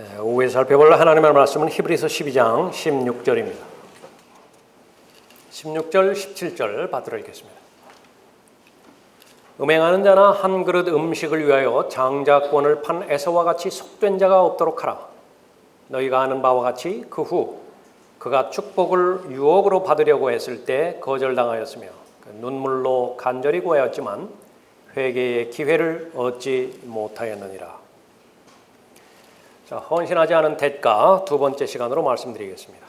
예, 오후에 살펴볼 하나님의 말씀은 히브리서 12장 16절입니다. 16절, 17절 받들어 읽겠습니다. 음행하는 자나 한 그릇 음식을 위하여 장자권을 판 에서와 같이 속된 자가 없도록 하라. 너희가 아는 바와 같이 그 후 그가 축복을 유혹으로 받으려고 했을 때 거절당하였으며 그 눈물로 간절히 구하였지만 회개의 기회를 얻지 못하였느니라. 자, 헌신하지 않은 대가 두 번째 시간으로 말씀드리겠습니다.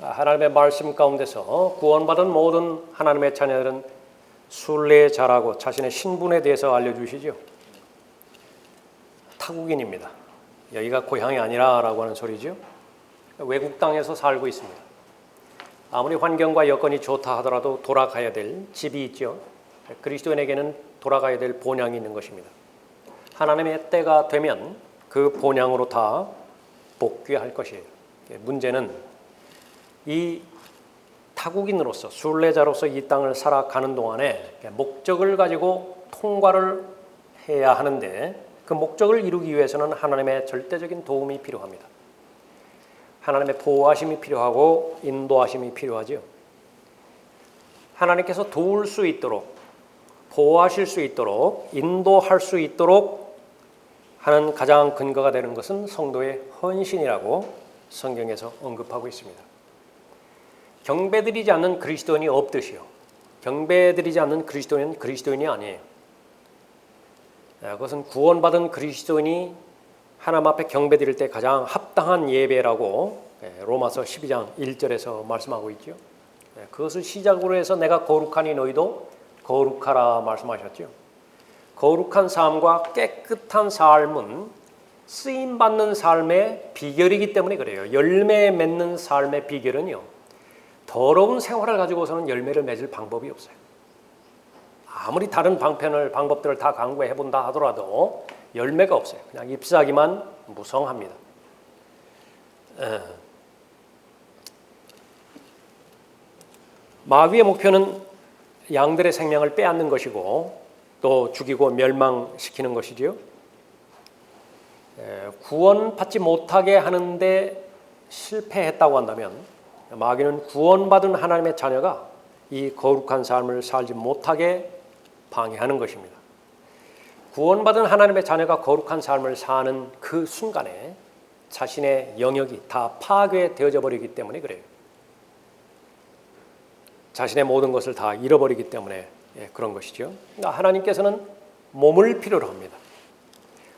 아, 하나님의 말씀 가운데서 구원받은 모든 하나님의 자녀들은 순례에 잘하고 자신의 신분에 대해서 알려주시죠. 타국인입니다. 여기가 고향이 아니라라고 하는 소리죠. 외국 땅에서 살고 있습니다. 아무리 환경과 여건이 좋다 하더라도 돌아가야 될 집이 있죠. 그리스도인에게는 돌아가야 될 본향이 있는 것입니다. 하나님의 때가 되면 그 본향으로 다 복귀할 것이에요. 문제는 이 타국인으로서 순례자로서 이 땅을 살아가는 동안에 목적을 가지고 통과를 해야 하는데 그 목적을 이루기 위해서는 하나님의 절대적인 도움이 필요합니다. 하나님의 보호하심이 필요하고 인도하심이 필요하지요. 하나님께서 도울 수 있도록 보호하실 수 있도록 인도할 수 있도록 하는 가장 근거가 되는 것은 성도의 헌신이라고 성경에서 언급하고 있습니다. 경배드리지 않는 그리스도인이 없듯이요. 경배드리지 않는 그리스도인은 그리스도인이 아니에요. 아, 그것은 구원받은 그리스도인이 하나님 앞에 경배드릴 때 가장 합당한 예배라고 예, 로마서 12장 1절에서 말씀하고 있죠. 예, 그것을 시작으로 해서 내가 거룩하니 너희도 거룩하라 말씀하셨죠. 거룩한 삶과 깨끗한 삶은 쓰임 받는 삶의 비결이기 때문에 그래요. 열매 맺는 삶의 비결은요. 더러운 생활을 가지고서는 열매를 맺을 방법이 없어요. 아무리 다른 방편을 방법들을 다 강구해 본다 하더라도 열매가 없어요. 그냥 잎사귀만 무성합니다. 에. 마귀의 목표는 양들의 생명을 빼앗는 것이고 또 죽이고 멸망시키는 것이지요. 에, 구원받지 못하게 하는데 실패했다고 한다면 마귀는 구원받은 하나님의 자녀가 이 거룩한 삶을 살지 못하게 방해하는 것입니다. 구원받은 하나님의 자녀가 거룩한 삶을 사는 그 순간에 자신의 영역이 다 파괴되어져 버리기 때문에 그래요. 자신의 모든 것을 다 잃어버리기 때문에 예, 그런 것이죠. 그러니까 하나님께서는 몸을 필요로 합니다.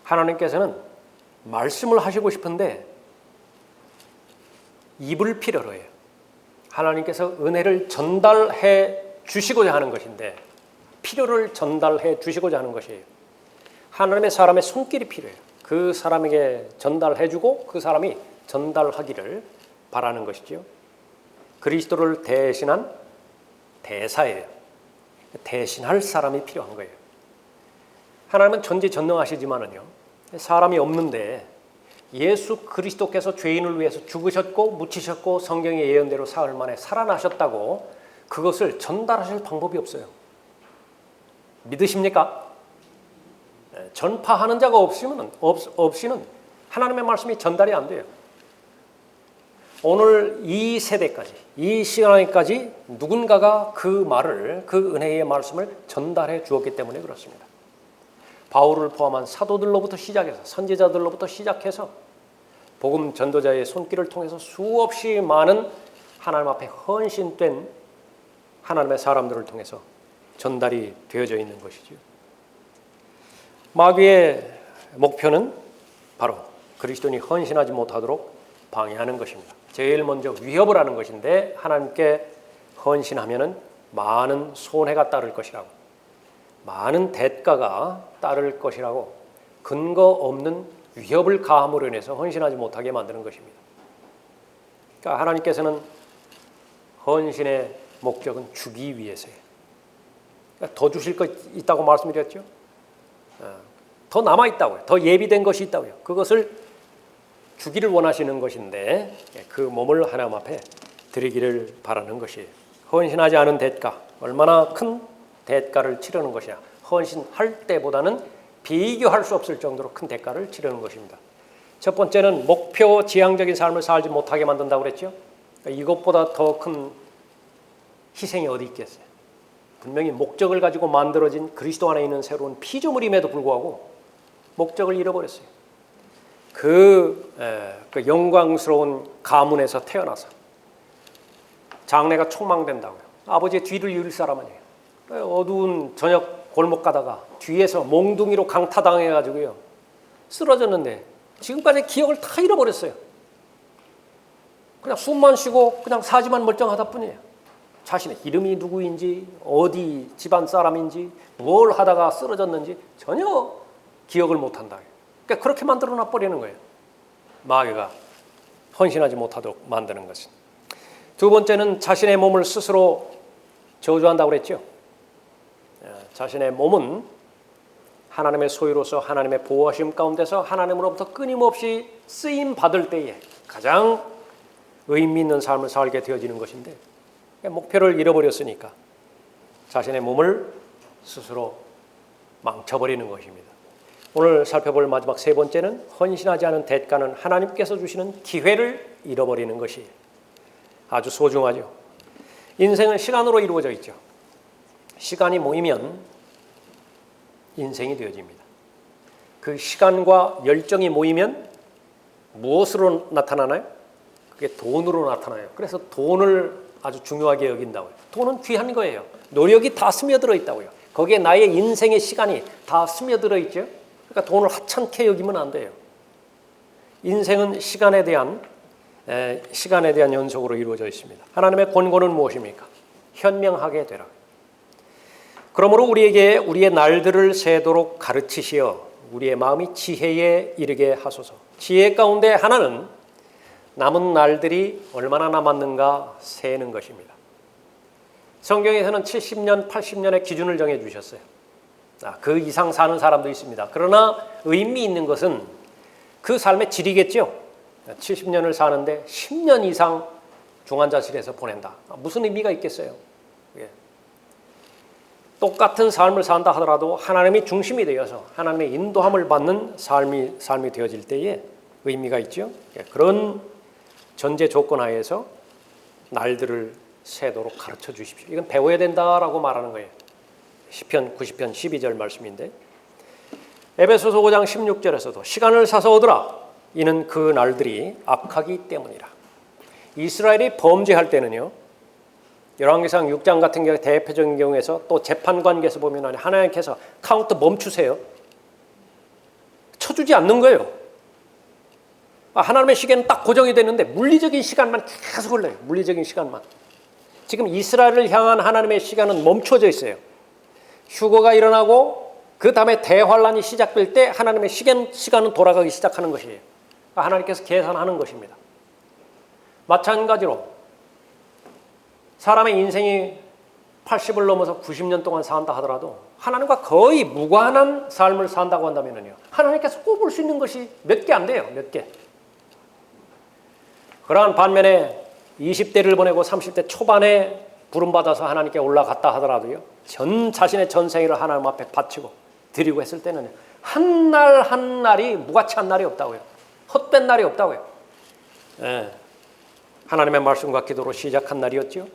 하나님께서는 말씀을 하시고 싶은데 입을 필요로 해요. 하나님께서 은혜를 전달해 주시고자 하는 것인데 필요를 전달해 주시고자 하는 것이에요. 하나님의 사람의 손길이 필요해요. 그 사람에게 전달해 주고 그 사람이 전달하기를 바라는 것이죠. 그리스도를 대신한 대사예요. 대신할 사람이 필요한 거예요. 하나님은 전지 전능하시지만은요. 사람이 없는데 예수 그리스도께서 죄인을 위해서 죽으셨고 묻히셨고 성경의 예언대로 사흘 만에 살아나셨다고 그것을 전달하실 방법이 없어요. 믿으십니까? 전파하는 자가 없으면 없, 없이는 하나님의 말씀이 전달이 안 돼요. 오늘 이 세대까지 이 시간까지 누군가가 그 말을 그 은혜의 말씀을 전달해 주었기 때문에 그렇습니다. 바울을 포함한 사도들로부터 시작해서 선지자들로부터 시작해서 복음 전도자의 손길을 통해서 수없이 많은 하나님 앞에 헌신된 하나님의 사람들을 통해서 전달이 되어져 있는 것이죠. 마귀의 목표는 바로 그리스도인이 헌신하지 못하도록 방해하는 것입니다. 제일 먼저 위협을 하는 것인데 하나님께 헌신하면은 많은 손해가 따를 것이라고 많은 대가가 따를 것이라고 근거 없는 위협을 가함으로 인해서 헌신하지 못하게 만드는 것입니다. 그러니까 하나님께서는 헌신의 목적은 주기 위해서예요. 그러니까 더 주실 것 있다고 말씀드렸죠. 어, 더 남아 있다고요. 더 예비된 것이 있다고요. 그것을 주기를 원하시는 것인데 그 몸을 하나님 앞에 드리기를 바라는 것이 헌신하지 않은 대가 얼마나 큰 대가를 치르는 것이냐 헌신할 때보다는 비교할 수 없을 정도로 큰 대가를 치르는 것입니다. 첫 번째는 목표 지향적인 삶을 살지 못하게 만든다고 그랬죠. 그러니까 이것보다 더 큰 희생이 어디 있겠어요? 분명히 목적을 가지고 만들어진 그리스도 안에 있는 새로운 피조물임에도 불구하고 목적을 잃어버렸어요. 그, 에, 그 영광스러운 가문에서 태어나서 장래가 촉망된다고요. 아버지의 뒤를 이을 사람 아니에요. 어두운 저녁 골목 가다가 뒤에서 몽둥이로 강타당해가지고요. 쓰러졌는데 지금까지 기억을 다 잃어버렸어요. 그냥 숨만 쉬고 그냥 사지만 멀쩡하다 뿐이에요. 자신의 이름이 누구인지 어디 집안 사람인지 뭘 하다가 쓰러졌는지 전혀 기억을 못한다. 그러니까 그렇게 만들어 놔 버리는 거예요. 마귀가 헌신하지 못하도록 만드는 것은. 두 번째는 자신의 몸을 스스로 저주한다고 그랬죠. 예, 자신의 몸은 하나님의 소유로서 하나님의 보호하심 가운데서 하나님으로부터 끊임없이 쓰임 받을 때에 가장 의미 있는 삶을 살게 되어지는 것인데 목표를 잃어버렸으니까 자신의 몸을 스스로 망쳐버리는 것입니다. 오늘 살펴볼 마지막 세 번째는 헌신하지 않은 대가는 하나님께서 주시는 기회를 잃어버리는 것이 아주 소중하죠. 인생은 시간으로 이루어져 있죠. 시간이 모이면 인생이 되어집니다. 그 시간과 열정이 모이면 무엇으로 나타나나요? 그게 돈으로 나타나요. 그래서 돈을 아주 중요하게 여긴다고요. 돈은 귀한 거예요. 노력이 다 스며들어 있다고요. 거기에 나의 인생의 시간이 다 스며들어 있죠. 그러니까 돈을 하찮게 여기면 안 돼요. 인생은 시간에 대한 에, 시간에 대한 연속으로 이루어져 있습니다. 하나님의 권고는 무엇입니까? 현명하게 되라. 그러므로 우리에게 우리의 날들을 세도록 가르치시어 우리의 마음이 지혜에 이르게 하소서. 지혜 가운데 하나는 남은 날들이 얼마나 남았는가 세는 것입니다. 성경에서는 70년, 80년의 기준을 정해 주셨어요. 아, 그 이상 사는 사람도 있습니다. 그러나 의미 있는 것은 그 삶의 질이겠죠. 70년을 사는데 10년 이상 중환자실에서 보낸다. 아, 무슨 의미가 있겠어요? 예. 똑같은 삶을 산다 하더라도 하나님이 중심이 되어서 하나님의 인도함을 받는 삶이 삶이 되어질 때에 의미가 있죠. 예. 그런 전제 조건 하에서 날들을 세도록 가르쳐 주십시오. 이건 배워야 된다라고 말하는 거예요. 시편 90편 12절 말씀인데 에베소서 5장 16절에서도 시간을 사서 얻으라 이는 그 날들이 악하기 때문이라. 이스라엘이 범죄할 때는요. 열왕기상 6장 같은 경우 대표적인 경우에서 또 재판 관계에서 보면 하나님께서 카운트 멈추세요. 쳐주지 않는 거예요. 아, 하나님의 시계는 딱 고정이 되는데 물리적인 시간만 계속 흘러요. 물리적인 시간만. 지금 이스라엘을 향한 하나님의 시간은 멈춰져 있어요. 휴거가 일어나고 그 다음에 대환란이 시작될 때 하나님의 시간, 시간은 돌아가기 시작하는 것이에요. 하나님께서 계산하는 것입니다. 마찬가지로 사람의 인생이 80을 넘어서 90년 동안 산다 하더라도 하나님과 거의 무관한 삶을 산다고 한다면요. 하나님께서 꼽을 수 있는 것이 몇 개 안 돼요. 몇 개. 그러한 반면에 20대를 보내고 30대 초반에 부름받아서 하나님께 올라갔다 하더라도요. 전 자신의 전생일을 하나님 앞에 바치고 드리고 했을 때는 한 날 한 날이 무가치한 날이 없다고요. 헛된 날이 없다고요. 예. 하나님의 말씀과 기도로 시작한 날이었죠.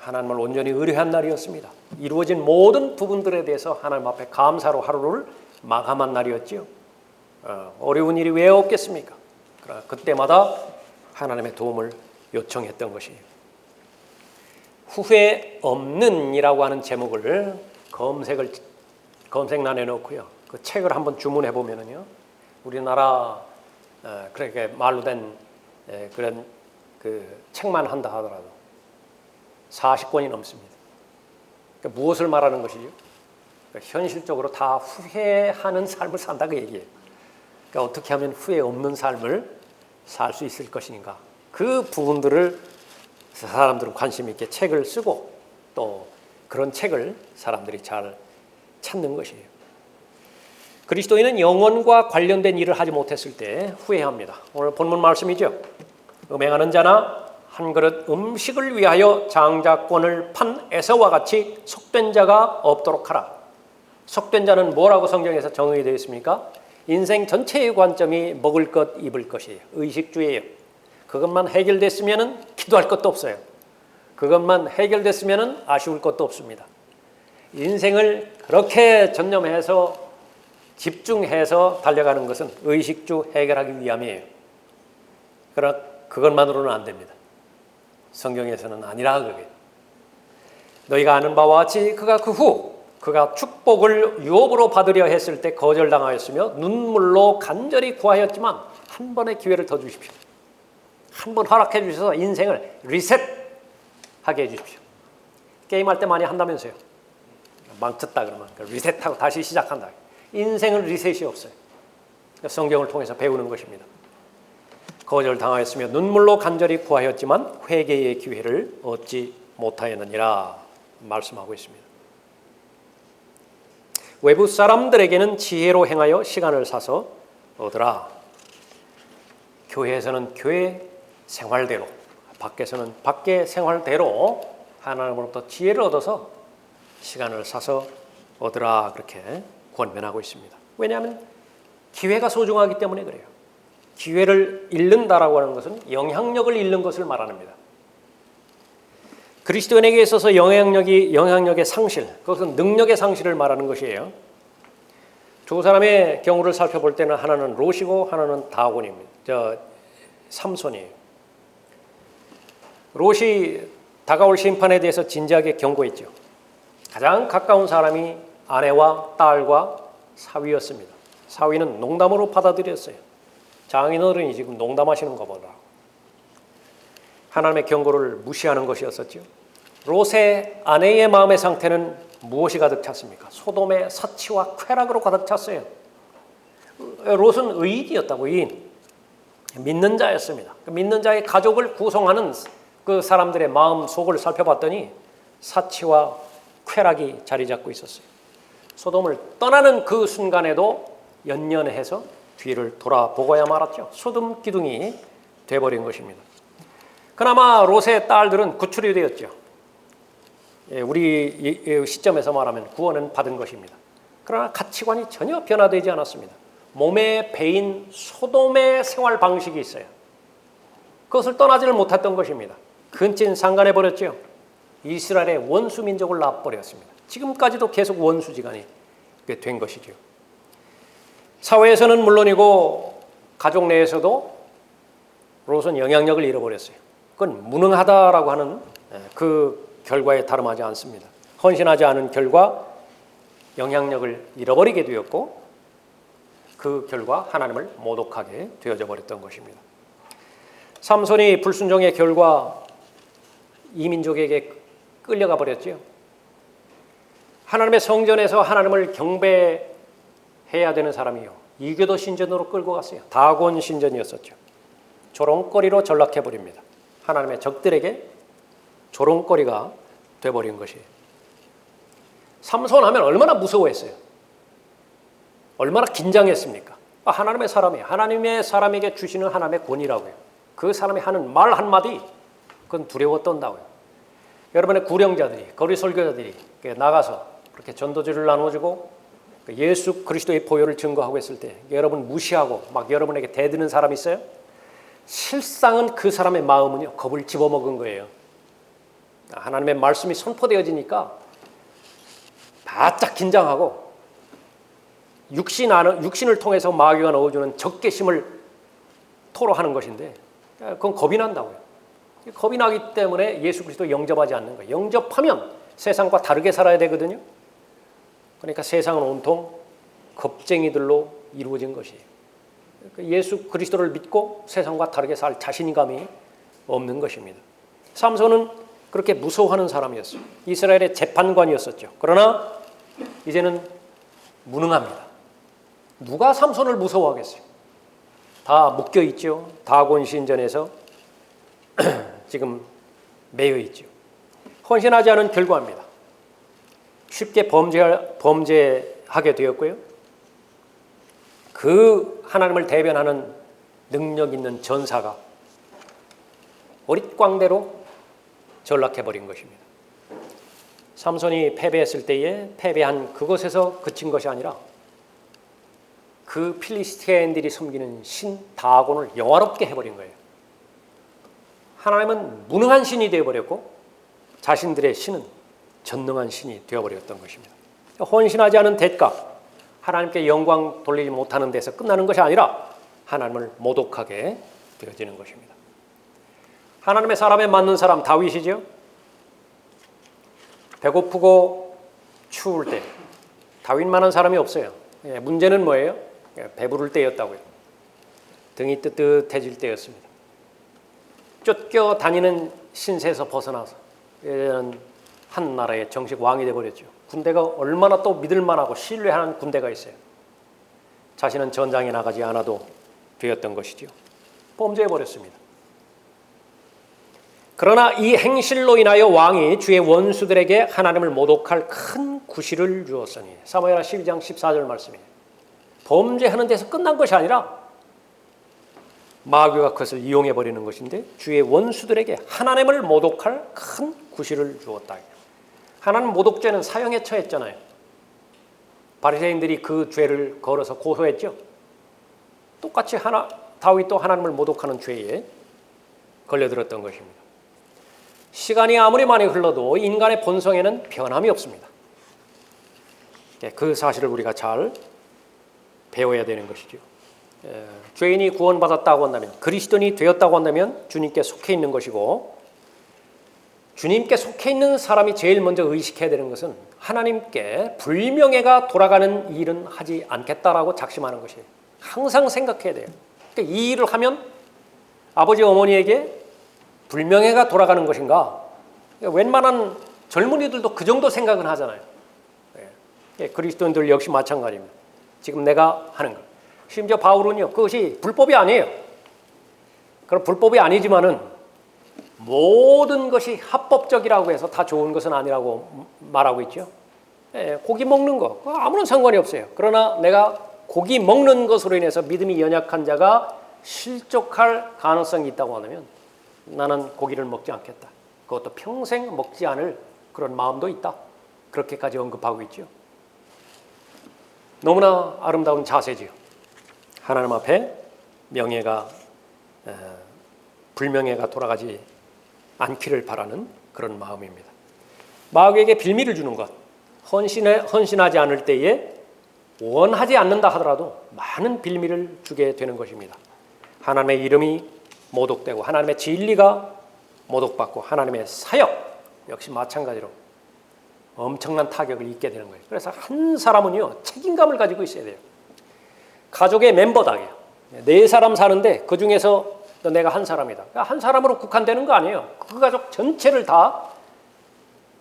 하나님을 온전히 의뢰한 날이었습니다. 이루어진 모든 부분들에 대해서 하나님 앞에 감사로 하루를 마감한 날이었죠. 어, 어려운 일이 왜 없겠습니까? 그때마다 하나님의 도움을 요청했던 것이에요. 후회 없는이라고 하는 제목을 검색을 검색란에 넣고요. 그 책을 한번 주문해 보면은요. 우리나라 어, 그렇게 말로 된 에, 그런 그 책만 한다 하더라도 40권이 넘습니다. 그러니까 무엇을 말하는 것이죠? 그러니까 현실적으로 다 후회하는 삶을 산다 그 얘기예요. 그러니까 어떻게 하면 후회 없는 삶을 살 수 있을 것인가? 그 부분들을 사람들은 관심 있게 책을 쓰고 또 그런 책을 사람들이 잘 찾는 것이에요. 그리스도인은 영혼과 관련된 일을 하지 못했을 때 후회합니다. 오늘 본문 말씀이죠. 음행하는 자나 한 그릇 음식을 위하여 장자권을 판 에서와 같이 속된 자가 없도록 하라. 속된 자는 뭐라고 성경에서 정의되어 있습니까? 인생 전체의 관점이 먹을 것, 입을 것이에요. 의식주의예요. 그것만 해결됐으면 기도할 것도 없어요. 그것만 해결됐으면 아쉬울 것도 없습니다. 인생을 그렇게 전념해서 집중해서 달려가는 것은 의식주 해결하기 위함이에요. 그러나 그것만으로는 안 됩니다. 성경에서는 아니라 그게. 너희가 아는 바와 같이 그가 그 후 그가 축복을 유업으로 받으려 했을 때 거절당하였으며 눈물로 간절히 구하였지만 한 번의 기회를 더 주십시오. 한 번 허락해 주셔서 인생을 리셋하게 해 주십시오. 게임할 때 많이 한다면서요. 망쳤다 그러면 그 리셋하고 다시 시작한다. 인생은 리셋이 없어요. 성경을 통해서 배우는 것입니다. 거절당하였으며 눈물로 간절히 구하였지만 회개의 기회를 얻지 못하였느니라 말씀하고 있습니다. 외부 사람들에게는 지혜로 행하여 시간을 사서 얻으라. 교회에서는 교회 생활대로, 밖에서는 밖의 생활대로 하나님으로부터 지혜를 얻어서 시간을 사서 얻으라 그렇게 권면하고 있습니다. 왜냐하면 기회가 소중하기 때문에 그래요. 기회를 잃는다라고 하는 것은 영향력을 잃는 것을 말합니다. 그리스도인에게 있어서 영향력이 영향력의 상실, 그것은 능력의 상실을 말하는 것이에요. 두 사람의 경우를 살펴볼 때는 하나는 롯이고 하나는 다곤입니다. 저 삼손이에요. 롯이 다가올 심판에 대해서 진지하게 경고했죠. 가장 가까운 사람이 아내와 딸과 사위였습니다. 사위는 농담으로 받아들였어요. 장인어른이 지금 농담하시는 거 보라. 하나님의 경고를 무시하는 것이었었죠. 롯의 아내의 마음의 상태는 무엇이 가득 찼습니까? 소돔의 사치와 쾌락으로 가득 찼어요. 롯은 의인이었다고 의인. 믿는 자였습니다. 그 믿는 자의 가족을 구성하는 그 사람들의 마음 속을 살펴봤더니 사치와 쾌락이 자리 잡고 있었어요. 소돔을 떠나는 그 순간에도 연연해서 뒤를 돌아보고야 말았죠. 소돔 기둥이 돼버린 것입니다. 그나마 롯의 딸들은 구출이 되었죠. 예, 우리 시점에서 말하면 구원은 받은 것입니다. 그러나 가치관이 전혀 변화되지 않았습니다. 몸에 배인 소돔의 생활 방식이 있어요. 그것을 떠나지를 못했던 것입니다. 근친 상간해 버렸죠. 이스라엘의 원수 민족을 놔버렸습니다. 지금까지도 계속 원수지간이 된 것이죠. 사회에서는 물론이고 가족 내에서도 롯은 영향력을 잃어버렸어요. 그건 무능하다라고 하는 그 결과에 다름하지 않습니다. 헌신하지 않은 결과 영향력을 잃어버리게 되었고 그 결과 하나님을 모독하게 되어져 버렸던 것입니다. 삼손이 불순종의 결과 이민족에게 끌려가 버렸지요. 하나님의 성전에서 하나님을 경배해야 되는 사람이요. 이교도 신전으로 끌고 갔어요. 다곤 신전이었었죠. 조롱거리로 전락해 버립니다. 하나님의 적들에게 조롱거리가 돼버린 것이에요. 삼손 하면 얼마나 무서워했어요. 얼마나 긴장했습니까? 아, 하나님의 사람이 하나님의 사람에게 주시는 하나님의 권위라고요. 그 사람이 하는 말 한마디 그건 두려워 떤다고요. 여러분의 구령자들이 거리 설교자들이 나가서 그렇게 전도지를 나눠주고 그 예수 그리스도의 보혈을 증거하고 있을 때 여러분 무시하고 막 여러분에게 대드는 사람 있어요? 실상은 그 사람의 마음은요 겁을 집어먹은 거예요. 하나님의 말씀이 선포되어지니까 바짝 긴장하고 육신 안, 육신을 통해서 마귀가 넣어주는 적개심을 토로하는 것인데 그건 겁이 난다고요. 겁이 나기 때문에 예수 그리스도 영접하지 않는 거예요. 영접하면 세상과 다르게 살아야 되거든요. 그러니까 세상은 온통 겁쟁이들로 이루어진 것이에요. 그러니까 예수 그리스도를 믿고 세상과 다르게 살 자신감이 없는 것입니다. 삼손은 그렇게 무서워하는 사람이었어요. 이스라엘의 재판관이었었죠. 그러나 이제는 무능합니다. 누가 삼손을 무서워하겠어요? 다 묶여 있죠. 다곤 신전에서 지금 매여 있죠. 헌신하지 않은 결과입니다. 쉽게 범죄 범죄하게 되었고요. 그 하나님을 대변하는 능력 있는 전사가 어릿광대로 전락해 버린 것입니다. 삼손이 패배했을 때에 패배한 그것에서 그친 것이 아니라 그 필리스티아인들이 섬기는 신 다곤을 영화롭게 해버린 거예요. 하나님은 무능한 신이 되어버렸고 자신들의 신은 전능한 신이 되어버렸던 것입니다. 헌신하지 않은 대가, 하나님께 영광 돌리지 못하는 데서 끝나는 것이 아니라 하나님을 모독하게 되어지는 것입니다. 하나님의 사람에 맞는 사람 다윗이죠. 배고프고 추울 때 다윗만한 사람이 없어요. 예, 문제는 뭐예요? 예, 배부를 때였다고요. 등이 뜨뜻해질 때였습니다. 쫓겨 다니는 신세에서 벗어나서 한 나라의 정식 왕이 되어버렸죠. 군대가 얼마나 또 믿을 만하고 신뢰하는 군대가 있어요. 자신은 전장에 나가지 않아도 되었던 것이죠. 범죄해 버렸습니다. 그러나 이 행실로 인하여 왕이 주의 원수들에게 하나님을 모독할 큰 구실을 주었으니 사무엘하 12장 14절 말씀이에요. 범죄하는 데서 끝난 것이 아니라 마귀가 그것을 이용해 버리는 것인데 주의 원수들에게 하나님을 모독할 큰 구실을 주었다. 하나님 모독죄는 사형에 처했잖아요. 바리새인들이 그 죄를 걸어서 고소했죠. 똑같이 하나 다윗도 하나님을 모독하는 죄에 걸려들었던 것입니다. 시간이 아무리 많이 흘러도 인간의 본성에는 변함이 없습니다. 예, 그 사실을 우리가 잘 배워야 되는 것이죠. 예, 죄인이 구원받았다고 한다면 그리스도인이 되었다고 한다면 주님께 속해 있는 것이고 주님께 속해 있는 사람이 제일 먼저 의식해야 되는 것은 하나님께 불명예가 돌아가는 일은 하지 않겠다라고 작심하는 것이에요. 항상 생각해야 돼요. 그러니까 이 일을 하면 아버지 어머니에게 불명예가 돌아가는 것인가? 웬만한 젊은이들도 그 정도 생각은 하잖아요. 예, 그리스도인들 역시 마찬가지입니다. 지금 내가 하는 것. 심지어 바울은요, 그것이 불법이 아니에요. 그럼 불법이 아니지만은 모든 것이 합법적이라고 해서 다 좋은 것은 아니라고 말하고 있죠. 예, 고기 먹는 거 아무런 상관이 없어요. 그러나 내가 고기 먹는 것으로 인해서 믿음이 연약한 자가 실족할 가능성이 있다고 하면 나는 고기를 먹지 않겠다. 그것도 평생 먹지 않을 그런 마음도 있다. 그렇게까지 언급하고 있죠. 너무나 아름다운 자세지요. 하나님 앞에 명예가 에, 불명예가 돌아가지 않기를 바라는 그런 마음입니다. 마귀에게 빌미를 주는 것, 헌신에 헌신하지 않을 때에 원하지 않는다 하더라도 많은 빌미를 주게 되는 것입니다. 하나님의 이름이 모독되고 하나님의 진리가 모독받고 하나님의 사역 역시 마찬가지로 엄청난 타격을 입게 되는 거예요. 그래서 한 사람은요 책임감을 가지고 있어야 돼요. 가족의 멤버다요. 네 사람 사는데 그 중에서 내가 한 사람이다. 한 사람으로 국한되는 거 아니에요. 그 가족 전체를 다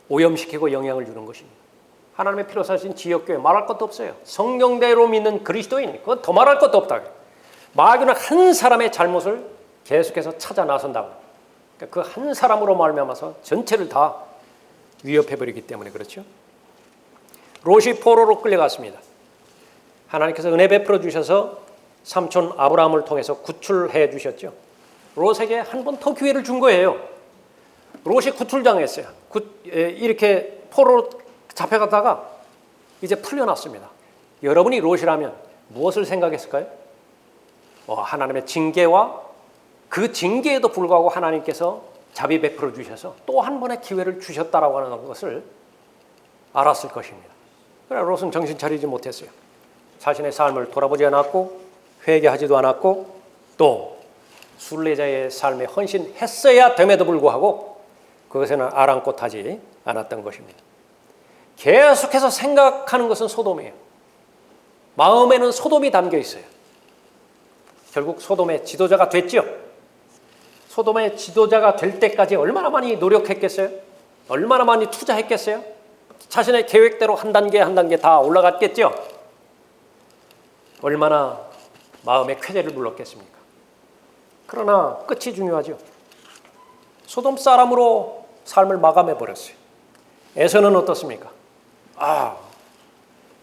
오염시키고 영향을 주는 것입니다. 하나님의 피로 사신 지역교회 말할 것도 없어요. 성경대로 믿는 그리스도인 그건 더 말할 것도 없다. 마귀는 한 사람의 잘못을 계속해서 찾아 나선다고. 그한 사람으로 말미암아서 전체를 다 위협해 버리기 때문에 그렇죠. 롯이 포로로 끌려갔습니다. 하나님께서 은혜 베풀어 주셔서 삼촌 아브라함을 통해서 구출해 주셨죠. 롯에게 한 번 더 기회를 준 거예요. 롯이 구출당했어요. 이렇게 포로 잡혀갔다가 이제 풀려났습니다. 여러분이 롯이라면 무엇을 생각했을까요? 어, 하나님의 징계와 그 징계에도 불구하고 하나님께서 자비 베풀어 주셔서 또 한 번의 기회를 주셨다라고 하는 것을 알았을 것입니다. 그래 롯은 정신 차리지 못했어요. 자신의 삶을 돌아보지 않았고 회개하지도 않았고 또 순례자의 삶에 헌신했어야 됨에도 불구하고 그것에는 아랑곳하지 않았던 것입니다. 계속해서 생각하는 것은 소돔이에요. 마음에는 소돔이 담겨 있어요. 결국 소돔의 지도자가 됐죠. 소돔의 지도자가 될 때까지 얼마나 많이 노력했겠어요? 얼마나 많이 투자했겠어요? 자신의 계획대로 한 단계 한 단계 다 올라갔겠죠. 얼마나 마음의 쾌재를 불렀겠습니까? 그러나 끝이 중요하죠. 소돔 사람으로 삶을 마감해 버렸어요. 에서는 어떻습니까? 아,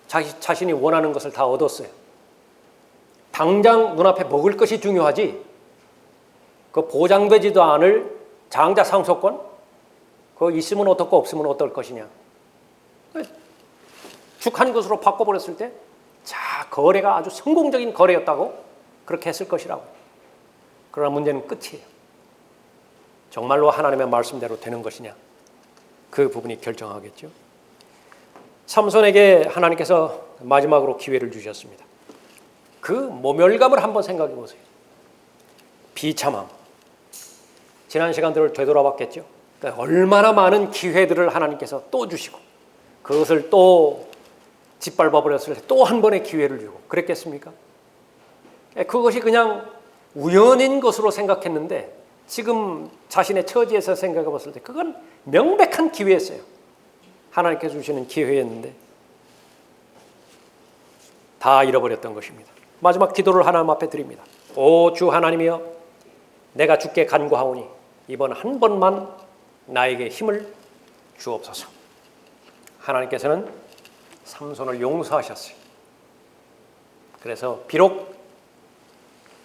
자기 자신이 원하는 것을 다 얻었어요. 당장 눈앞에 먹을 것이 중요하지. 그 보장되지도 않을 장자 상속권, 그 있으면 어떻고 없으면 어떨 것이냐. 죽한 것으로 바꿔버렸을 때 자, 거래가 아주 성공적인 거래였다고 그렇게 했을 것이라고. 그러나 문제는 끝이에요. 정말로 하나님의 말씀대로 되는 것이냐? 그 부분이 결정하겠죠. 삼손에게 하나님께서 마지막으로 기회를 주셨습니다. 그 모멸감을 한번 생각해 보세요. 비참함. 지난 시간들을 되돌아봤겠죠. 그러니까 얼마나 많은 기회들을 하나님께서 또 주시고 그것을 또 짓밟아 버렸을 때 또 한 번의 기회를 주고 그랬겠습니까? 예, 그것이 그냥 우연인 것으로 생각했는데 지금 자신의 처지에서 생각해 봤을 때 그건 명백한 기회였어요. 하나님께서 주시는 기회였는데 다 잃어버렸던 것입니다. 마지막 기도를 하나님 앞에 드립니다. 오 주 하나님이여 내가 주께 간구하오니 이번 한 번만 나에게 힘을 주옵소서. 하나님께서는 삼손을 용서하셨어요. 그래서 비록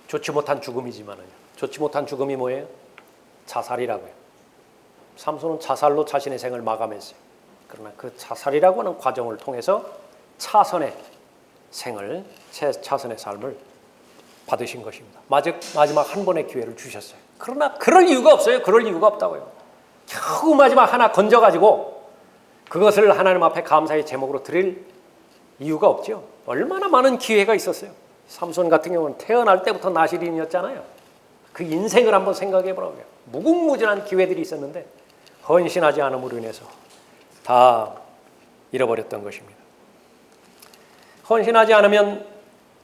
좋지 못한 죽음이지만은 좋지 못한 죽음이 뭐예요? 자살이라고요. 삼손은 자살로 자신의 생을 마감했어요. 그러나 그 자살이라고 하는 과정을 통해서 차선의 생을 차선의 삶을 받으신 것입니다. 마지막 한 번의 기회를 주셨어요. 그러나 그럴 이유가 없어요. 그럴 이유가 없다고요. 겨우 마지막 하나 건져가지고 그것을 하나님 앞에 감사의 제목으로 드릴 이유가 없죠. 얼마나 많은 기회가 있었어요. 삼손 같은 경우는 태어날 때부터 나시린이었잖아요. 그 인생을 한번 생각해 보라고요. 무궁무진한 기회들이 있었는데 헌신하지 않음으로 인해서 다 잃어버렸던 것입니다. 헌신하지 않으면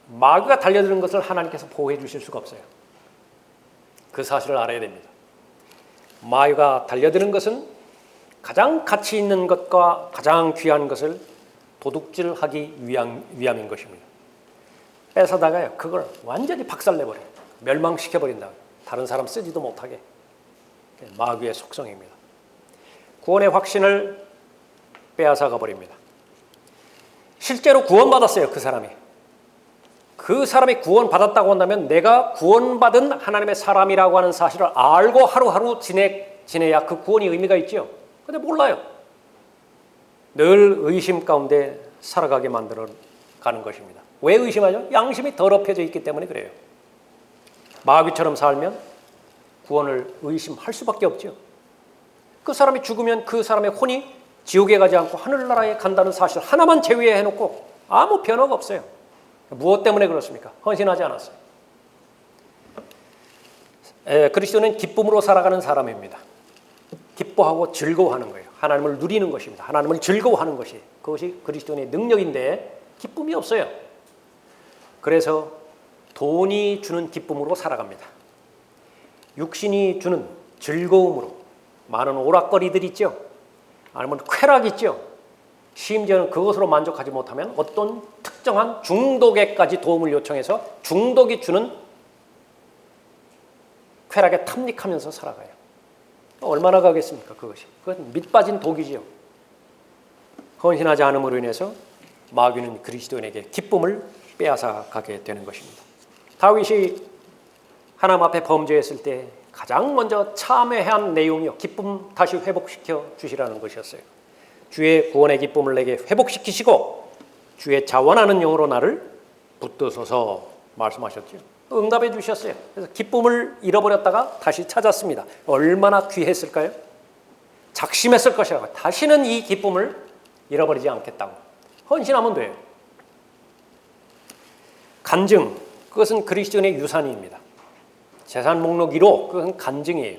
마귀가 달려드는 것을 하나님께서 보호해 주실 수가 없어요. 그 사실을 알아야 됩니다. 마귀가 달려드는 것은 가장 가치 있는 것과 가장 귀한 것을 도둑질하기 위함, 위함 인 것입니다. 뺏어다가요, 그걸 완전히 박살내버려요. 멸망시켜버린다. 다른 사람 쓰지도 못하게. 마귀의 속성입니다. 구원의 확신을 빼앗아가 버립니다. 실제로 구원받았어요, 그 사람이. 그 사람이 구원받았다고 한다면 내가 구원받은 하나님의 사람이라고 하는 사실을 알고 하루하루 지내, 지내야 그 구원이 의미가 있죠. 근데 몰라요. 늘 의심 가운데 살아가게 만들어 가는 것입니다. 왜 의심하죠? 양심이 더럽혀져 있기 때문에 그래요. 마귀처럼 살면 구원을 의심할 수밖에 없죠. 그 사람이 죽으면 그 사람의 혼이 지옥에 가지 않고 하늘나라에 간다는 사실 하나만 제외해 놓고 아무 변화가 없어요. 무엇 때문에 그렇습니까? 헌신하지 않았어요. 에, 그리스도는 기쁨으로 살아가는 사람입니다. 기뻐하고 즐거워하는 거예요. 하나님을 누리는 것입니다. 하나님을 즐거워하는 것이 그것이 그리스도인의 능력인데 기쁨이 없어요. 그래서 돈이 주는 기쁨으로 살아갑니다. 육신이 주는 즐거움으로 많은 오락거리들 있죠. 아니면 쾌락 있죠. 심지어는 그것으로 만족하지 못하면 어떤 특정한 중독에까지 도움을 요청해서 중독이 주는 쾌락에 탐닉하면서 살아가요. 얼마나 가겠습니까? 그것이. 그건 밑빠진 독이지요. 헌신하지 않음으로 인해서 마귀는 그리스도인에게 기쁨을 빼앗아 가게 되는 것입니다. 다윗이 하나님 앞에 범죄했을 때 가장 먼저 참회한 내용이요. 기쁨 다시 회복시켜 주시라는 것이었어요. 주의 구원의 기쁨을 내게 회복시키시고 주의 자원하는 영으로 나를 붙드소서 말씀하셨죠. 응답해 주셨어요. 그래서 기쁨을 잃어버렸다가 다시 찾았습니다. 얼마나 귀했을까요? 작심했을 것이라고. 다시는 이 기쁨을 잃어버리지 않겠다고. 헌신하면 돼요. 간증, 그것은 그리스도인의 유산입니다. 재산 목록 1호, 그것은 간증이에요.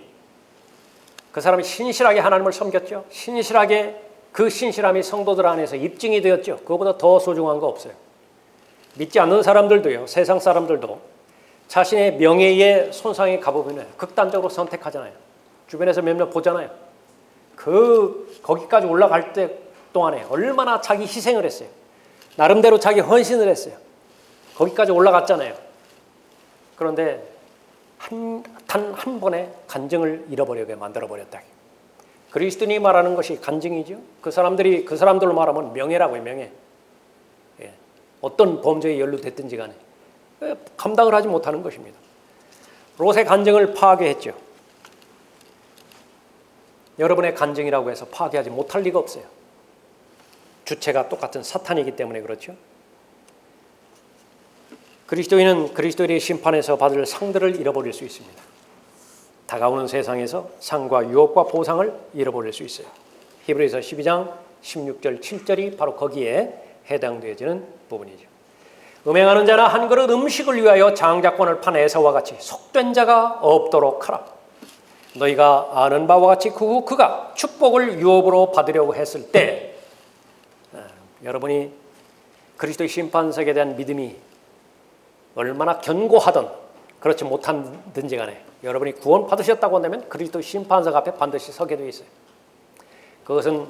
그 사람이 신실하게 하나님을 섬겼죠. 신실하게 그 신실함이 성도들 안에서 입증이 되었죠. 그거보다 더 소중한 거 없어요. 믿지 않는 사람들도요, 세상 사람들도 자신의 명예에 손상이 가보면 극단적으로 선택하잖아요. 주변에서 몇몇 보잖아요. 그 거기까지 올라갈 때 동안에 얼마나 자기 희생을 했어요. 나름대로 자기 헌신을 했어요. 거기까지 올라갔잖아요. 그런데 한, 단한 번의 간증을 잃어버리게 만들어 버렸다. 그리스도인이 말하는 것이 간증이죠. 그 사람들이, 그 사람들로 말하면 명예라고요, 명예. 예. 어떤 범죄에 연루됐든지 간에. 예, 감당을 하지 못하는 것입니다. 롯의 간증을 파괴했죠. 여러분의 간증이라고 해서 파괴하지 못할 리가 없어요. 주체가 똑같은 사탄이기 때문에 그렇죠. 그리스도인은 그리스도인의 심판에서 받을 상들을 잃어버릴 수 있습니다. 다가오는 세상에서 상과 유업과 보상을 잃어버릴 수 있어요. 히브리서 12장 16절 7절이 바로 거기에 해당되어지는 부분이죠. 음행하는 자나 한 그릇 음식을 위하여 장자권을 판 에서와 같이 속된 자가 없도록 하라. 너희가 아는 바와 같이 그후 그가 축복을 유업으로 받으려고 했을 때 아, 여러분이 그리스도의 심판석에 대한 믿음이 얼마나 견고하든 그렇지 못한든지 간에 여러분이 구원 받으셨다고 한다면 그리스도 심판석 앞에 반드시 서게 되어 있어요. 그것은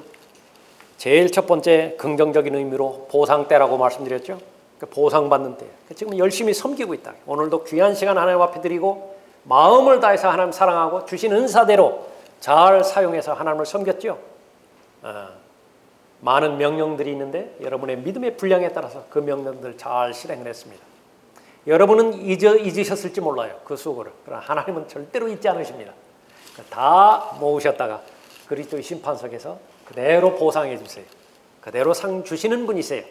제일 첫 번째 긍정적인 의미로 보상 때라고 말씀드렸죠. 그 보상받는 때. 지금 열심히 섬기고 있다. 오늘도 귀한 시간 하나님 앞에 드리고 마음을 다해서 하나님 사랑하고 주신 은사대로 잘 사용해서 하나님을 섬겼죠. 어, 많은 명령들이 있는데 여러분의 믿음의 분량에 따라서 그 명령들 잘 실행을 했습니다. 여러분은 잊어, 잊으셨을지 몰라요. 그 수고를. 그러나 하나님은 절대로 잊지 않으십니다. 다 모으셨다가 그리스도의 심판석에서 그대로 보상해 주세요. 그대로 상 주시는 분이세요.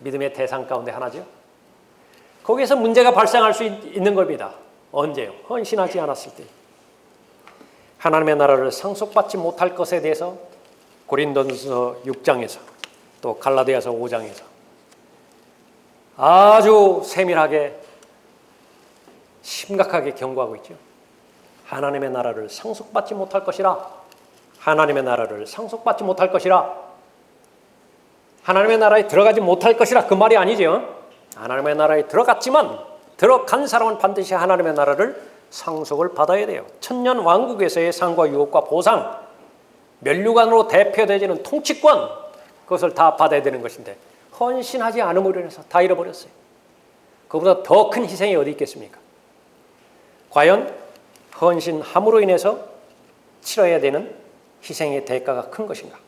믿음의 대상 가운데 하나죠. 거기에서 문제가 발생할 수 있, 는 겁니다. 언제요? 헌신하지 않았을 때. 하나님의 나라를 상속받지 못할 것에 대해서 고린도서 6장에서 또 갈라디아서 5장에서 아주 세밀하게 심각하게 경고하고 있죠. 하나님의 나라를 상속받지 못할 것이라. 하나님의 나라를 상속받지 못할 것이라. 하나님의 나라에 들어가지 못할 것이라 그 말이 아니죠. 하나님의 나라에 들어갔지만 들어간 사람은 반드시 하나님의 나라를 상속을 받아야 돼요. 천년 왕국에서의 상과 유업과 보상, 멸류관으로 대표되지는 통치권 그것을 다 받아야 되는 것인데 헌신하지 않음으로 인해서 다 잃어버렸어요. 그보다 더 큰 희생이 어디 있겠습니까? 과연 헌신함으로 인해서 치러야 되는 희생의 대가가 큰 것인가?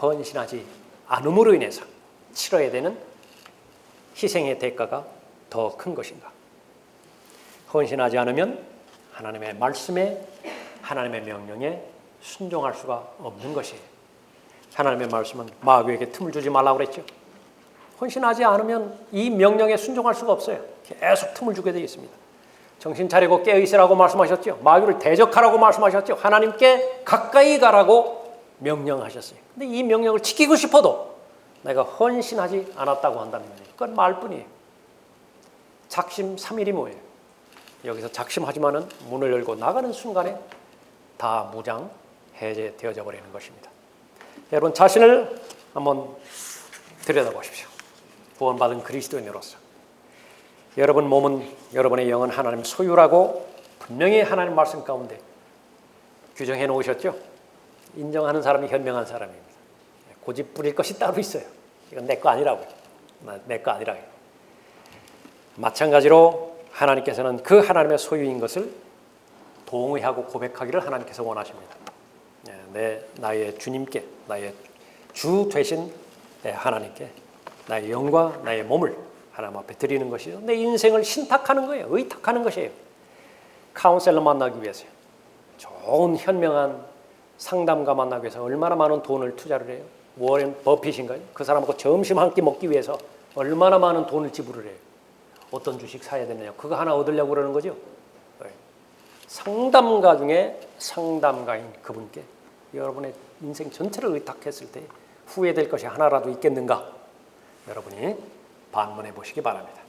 헌신하지 않음으로 인해서 치러야 되는 희생의 대가가 더 큰 것인가? 헌신하지 않으면 하나님의 말씀에 하나님의 명령에 순종할 수가 없는 것이에요. 하나님의 말씀은 마귀에게 틈을 주지 말라고 그랬죠. 헌신하지 않으면 이 명령에 순종할 수가 없어요. 계속 틈을 주게 되어 있습니다. 정신 차리고 깨어 있으라고 말씀하셨죠. 마귀를 대적하라고 말씀하셨죠. 하나님께 가까이 가라고 명령하셨어요. 근데 이 명령을 지키고 싶어도 내가 헌신하지 않았다고 한다면 그건 말뿐이에요. 작심 삼일이 뭐예요? 여기서 작심하지만은 문을 열고 나가는 순간에 다 무장 해제되어져 버리는 것입니다. 여러분 자신을 한번 들여다보십시오. 구원받은 그리스도인으로서 여러분 몸은 여러분의 영은 하나님 소유라고 분명히 하나님 말씀 가운데 규정해 놓으셨죠. 인정하는 사람이 현명한 사람입니다. 고집 부릴 것이 따로 있어요. 이건 내 거 아니라고. 내 거 아니라고. 마찬가지로 하나님께서는 그 하나님의 소유인 것을 동의하고 고백하기를 하나님께서 원하십니다. 예, 내 나의 주님께 나의 주 되신 내 하나님께 나의 영과 나의 몸을 하나님 앞에 드리는 것이죠. 내 인생을 신탁하는 거예요. 의탁하는 것이에요. 카운셀러 만나기 위해서요. 좋은 현명한 상담가 만나기 위해서 얼마나 많은 돈을 투자를 해요. 워렌 버핏인가요? 그 사람하고 점심 한 끼 먹기 위해서 얼마나 많은 돈을 지불을 해요. 어떤 주식 사야 되느냐. 그거 하나 얻으려고 그러는 거죠. 네. 상담가 중에 상담가인 그분께 여러분의 인생 전체를 의탁했을 때 후회될 것이 하나라도 있겠는가? 여러분이 반문해 보시기 바랍니다.